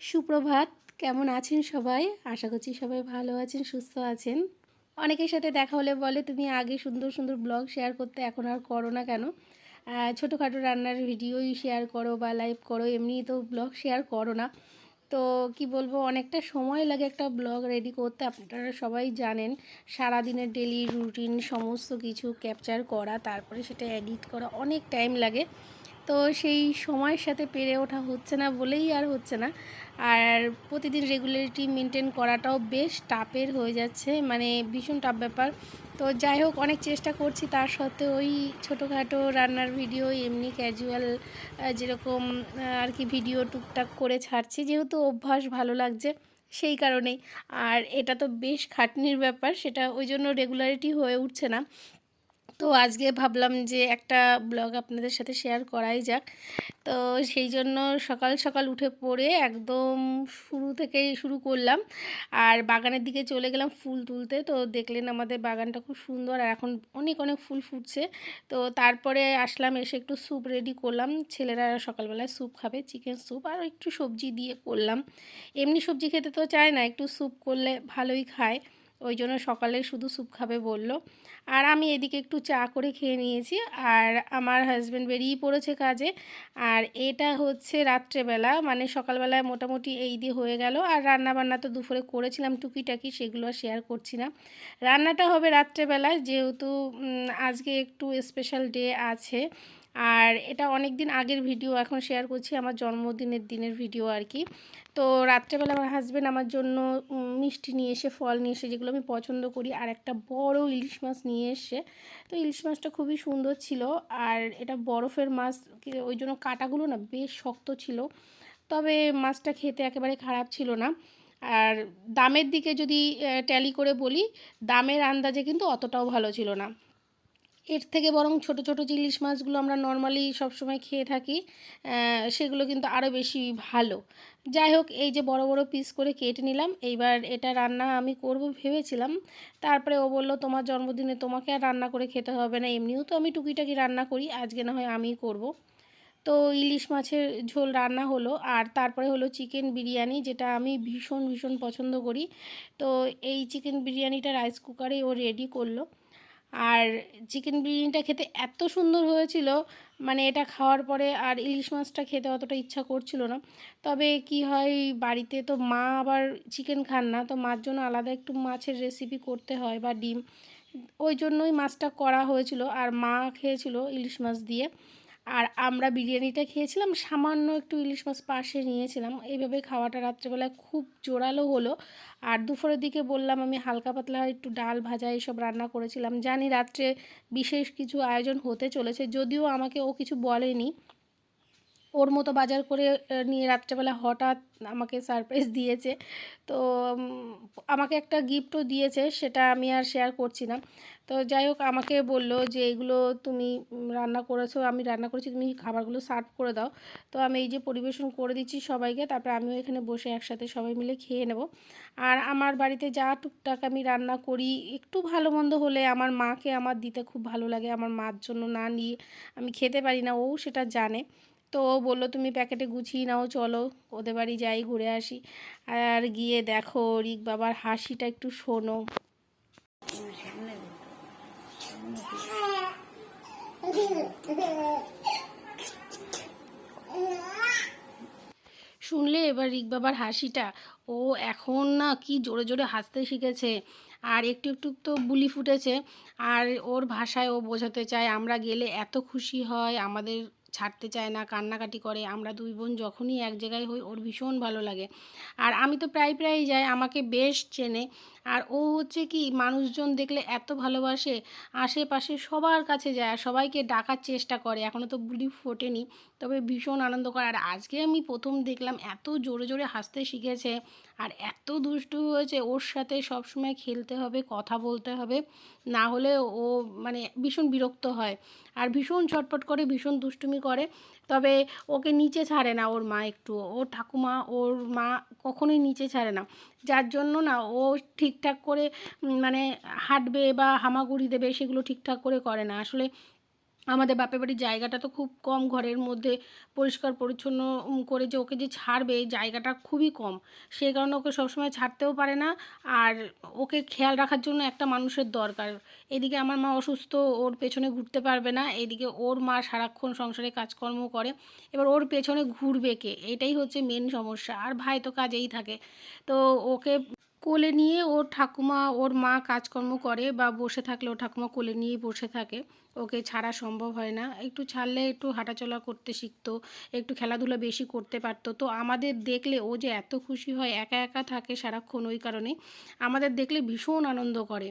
সুপ্রভাত, কেমন আছেন সবাই? আশা করছি সবাই ভালো আছেন, সুস্থ আছেন। অনেকের সাথে দেখা হলে বলে, তুমি আগে সুন্দর সুন্দর ব্লগ শেয়ার করতে, এখন আর করো না কেন? ছোটোখাটো রান্নার ভিডিওই শেয়ার করো বা লাইভ করো এমনি তো ব্লগ শেয়ার করো না। তো কি বলব, অনেকটা সময় লাগে একটা ব্লগ রেডি করতে। আপনারা সবাই জানেন, সারাদিনের ডেলি রুটিন সমস্ত কিছু ক্যাপচার করা, তারপরে সেটা এডিট করা অনেক টাইম লাগে। তো সেই সময়ের সাথে পেরে ওঠা হচ্ছে না বলেই আর হচ্ছে না। আর প্রতিদিন রেগুলারিটি মেনটেন করাটাও বেশ টাফের হয়ে যাচ্ছে মানে ভীষণ টাফ ব্যাপার। তো যাই হোক, অনেক চেষ্টা করছি, তার সত্ত্বেও ওই ছোটোখাটো রান্নার ভিডিও এমনি ক্যাজুয়াল যেরকম আর কি ভিডিও টুকটাক করে ছাড়ছি, যেহেতু অভ্যাস ভালো লাগছে সেই কারণেই। আর এটা তো বেশ খাটনির ব্যাপার, সেটা ওই জন্য রেগুলারিটি হয়ে উঠছে না। তো আজকে ভাবলাম যে একটা ব্লগ আপনাদের সাথে শেয়ার করাই যাক। তো সেই জন্য সকাল সকাল উঠে পড়ে একদম শুরু থেকেই শুরু করলাম। আর বাগানের দিকে চলে গেলাম ফুল তুলতে। তো দেখলেন আমাদের বাগানটা খুব সুন্দর আর এখন অনেক অনেক ফুল ফুটছে। তো তারপরে আসলাম, এসে একটু স্যুপ রেডি করলাম। ছেলেরা সকালবেলায় স্যুপ খাবে, চিকেন স্যুপ আর একটু সবজি দিয়ে করলাম। এমনি সবজি খেতে তো চায় না, একটু স্যুপ করলে ভালোই খায়। ওই জন্য সকালে শুধু স্যুপ খাবে বলল। আর আমি এদিকে একটু চা করে খেয়ে নিয়েছি। আর আমার হাজব্যান্ড বেরিয়ে পড়েছে কাজে। আর এটা হচ্ছে রাত্রেবেলা। মানে সকালবেলায় মোটামুটি এই দিয়ে হয়ে গেল। আর রান্না বান্না তো দুপুরে করেছিলাম টুকিটাকি, সেগুলো শেয়ার করছি না। রান্নাটা হবে রাত্রেবেলায়। যেহেতু আজকে একটু স্পেশাল ডে আছে। আর এটা অনেক দিন আগের ভিডিও, এখন শেয়ার করছি আমার জন্মদিনের দিনের ভিডিও আর কি। তো রাত্রেবেলা আমার হাজব্যান্ড আমার জন্য মিষ্টি নিয়ে এসে, ফল নিয়ে এসে, যেগুলো আমি পছন্দ করি, আর একটা বড় ইলিশ মাছ নিয়ে এসে, তো ইলিশ মাছটা খুবই সুন্দর ছিল। আর এটা বরফের মাছ ওই জন্য কাটাগুলো না বেশ শক্ত ছিল, তবে মাছটা খেতে একেবারে খারাপ ছিল না। আর দামের দিকে যদি ট্যালি করে বলি, দামের আন্দাজে কিন্তু অতটাও ভালো ছিল না। এর থেকে বরং ছোট ছোট ইলিশ মাছগুলো আমরা নর্মালি সবসময় খেয়ে থাকি সেগুলো কিন্তু আরও বেশি ভালো। যাই হোক, এই যে বড় বড় পিস করে কেটে নিলাম। এইবার এটা রান্না আমি করব ভেবেছিলাম। তারপরে ও বলল, তোমার জন্মদিনে তোমাকে আর রান্না করে খেতে হবে না। এমনিও তো আমি টুকিটাকি রান্না করি। আজকে না হয় আমিই করব। তো ইলিশ মাছের ঝোল রান্না হলো। আর তারপরে হলো চিকেন বিরিয়ানি, যেটা আমি ভীষণ ভীষণ পছন্দ করি। তো এই চিকেন বিরিয়ানিটা রাইস কুকারে ও রেডি করল। আর চিকেন বিরিয়ানিটা খেতে এত সুন্দর হয়েছিল মানে এটা খাওয়ার পরে আর ইলিশ মাছটা খেতে অতটা ইচ্ছা করছিল না। তবে কি হয়, বাড়িতে তো মা আবার চিকেন খান না, তো মার জন্য আলাদা একটু মাছের রেসিপি করতে হয় বা ডিম। ওই জন্যই মাছটা করা হয়েছিল, আর মা খেয়েছিল ইলিশ মাছ দিয়ে। আর আমরা বিরিয়ানিটা খেয়েছিলাম, সামান্য একটু ইলিশ মাছ পাশে নিয়েছিলাম। এইভাবে খাওয়াটা রাত্রেবেলায় খুব জোরালো হলো। আর দুপুরের দিকে বললাম, আমি হালকা পাতলা একটু ডাল ভাজা এইসব রান্না করেছিলাম। জানি রাত্রে বিশেষ কিছু আয়োজন হতে চলেছে, যদিও আমাকে ও কিছু বলেনি। ওর মতো বাজার করে নিয়ে রাত্রেবেলা হঠাৎ আমাকে সারপ্রাইজ দিয়েছে। তো আমাকে একটা গিফটও দিয়েছে, সেটা আমি আর শেয়ার করছি না। তো যাই হোক, আমাকে বলল যে, এগুলো তুমি রান্না করেছ, আমি রান্না করেছি, তুমি খাবারগুলো সার্ভ করে দাও। তো আমি এই যে পরিবেশন করে দিচ্ছি সবাইকে, তারপরে আমিও এখানে বসে একসাথে সবাই মিলে খেয়ে নেব। আর আমার বাড়িতে যা টুকটাক আমি রান্না করি, একটু ভালো মন্দ হলে আমার মাকে আমার দিতে খুব ভালো লাগে, আমার মার জন্য না নিয়ে আমি খেতে পারি না, ও সেটা জানে। তো ও বলল, তুমি প্যাকেটে গুছিয়ে নাও, চলো ওদের বাড়ি যাই, ঘুরে আসি। আর গিয়ে দেখো, রিক বাবার হাসিটা একটু শোনো। শুনলে এবার রিক বাবার হাসিটা? ও এখন না কি জোরে জোরে হাসতে শিখেছে। আর একটু একটু তো বুলি ফুটেছে। আর ওর ভাষায় ও বোঝাতে চায়, আমরা গেলে এত খুশি হয়, আমাদের ছাড়তে চায় না, কান্নাকাটি করে। আমরা দুই বোন যখনই এক জায়গায় হই, ওর ভীষণ ভালো লাগে। আর আমি তো প্রায় প্রায় যাই, আমাকে বেশ চেনে। আর ও হচ্ছে কি, মানুষজন দেখলে এত ভালোবাসে, আশেপাশে সবার কাছে যায় আর সবাইকে ডাকার চেষ্টা করে। এখনও তো বুলি ফোটেনি, তবে ভীষণ আনন্দ করে। আর আজকে আমি প্রথম দেখলাম, এত জোরে জোরে হাসতে শিখেছে। আর এত দুষ্টু হয়েছে, ওর সাথে সবসময় খেলতে হবে, কথা বলতে হবে। না হলে ও মানে ভীষণ বিরক্ত হয় আর ভীষণ ছটপট করে, ভীষণ দুষ্টুমি করে। তবে ওকে নিচে ছাড়ে না ওর মা একটু। ওর ঠাকুমা, ওর মা কখনোই নিচে ছাড়ে না। যার জন্য না ও ঠিকঠাক করে মানে হাঁটবে বা হামাগুড়ি দেবে সেগুলো ঠিকঠাক করে করে না। আসলে আমাদের বাপের বাড়ির জায়গাটা তো খুব কম ঘরের মধ্যে পরিষ্কার পরিচ্ছন্ন করে যে ওকে যে ছাড়বে জায়গাটা খুবই কম। সেই কারণে ওকে সবসময় ছাড়তেও পারে না। আর ওকে খেয়াল রাখার জন্য একটা মানুষের দরকার। এদিকে আমার মা অসুস্থ, ওর পেছনে ঘুরতে পারবে না। এদিকে ওর মা সারাক্ষণ সংসারে কাজকর্ম করে। এবার ওর পেছনে ঘুরবে কে? এটাই হচ্ছে মেন সমস্যা। আর ভাই তো কাজেই থাকে। তো ওকে কোলে নিয়ে ওর ঠাকুমা, ওর মা কাজকর্ম করে বা বসে থাকলে ও ঠাকুমা কোলে নিয়ে বসে থাকে। ওকে ছাড়া সম্ভব হয় না। একটু ছাড়লে একটু হাঁটাচলা করতে শিখতো, একটু খেলাধুলা বেশি করতে পারতো। তো আমাদের দেখলে ও যে এত খুশি হয়, একা একা থাকে সারাক্ষণ ওই কারণে, আমাদের দেখলে ভীষণ আনন্দ করে।